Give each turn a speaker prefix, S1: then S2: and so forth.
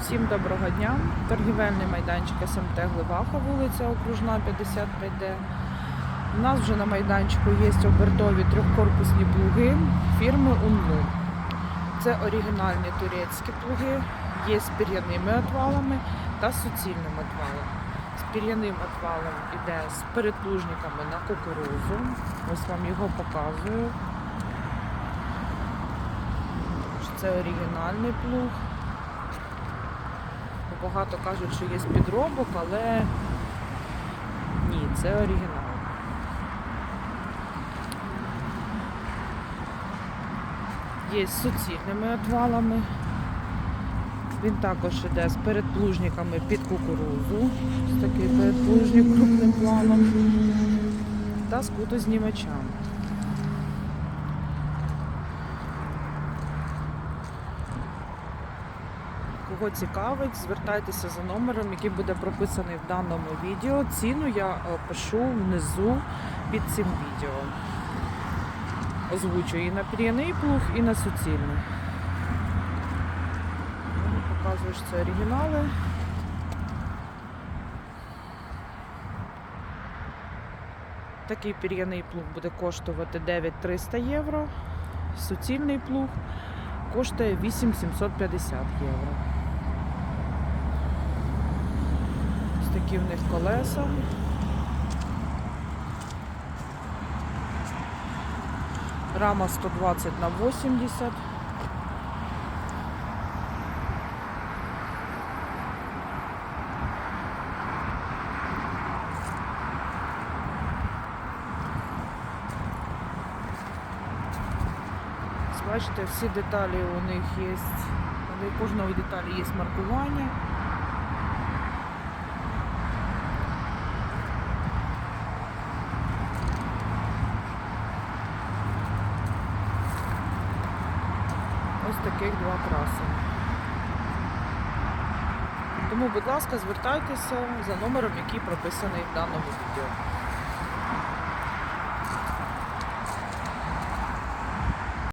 S1: Всім доброго дня. Торгівельний майданчик СМТ Гливаха, вулиця Окружна, 55D. У нас вже на майданчику є обертові трьохкорпусні плуги фірми Унлу. Це оригінальні турецькі плуги, є з пір'яними отвалами та суцільним отвалом. З пір'яним отвалом іде з передплужниками на кукурузу. Ось вам його показую. Це оригінальний плуг. Багато кажуть, що є підробок, але ні, це оригінал. Є з суцільними отвалами. Він також іде з передплужниками під кукурузу. Такий передплужник крупним планом. Та з кутознімачами. Кого цікавить, звертайтеся за номером, який буде прописаний в даному відео. Ціну я е, пишу внизу під цим відео. Озвучую і на пір'яний плуг, і на суцільний. Ну, Показую, що це оригінали. Такий пір'яний плуг буде коштувати 9300 євро. Суцільний плуг коштує 8750 євро. Ось такі в них колеса. Рама 120 на 80. Бачите, всі деталі у них є. У кожної деталі є маркування. Ось таких два краси. Тому, будь ласка, звертайтеся за номером, який прописаний в даному відео.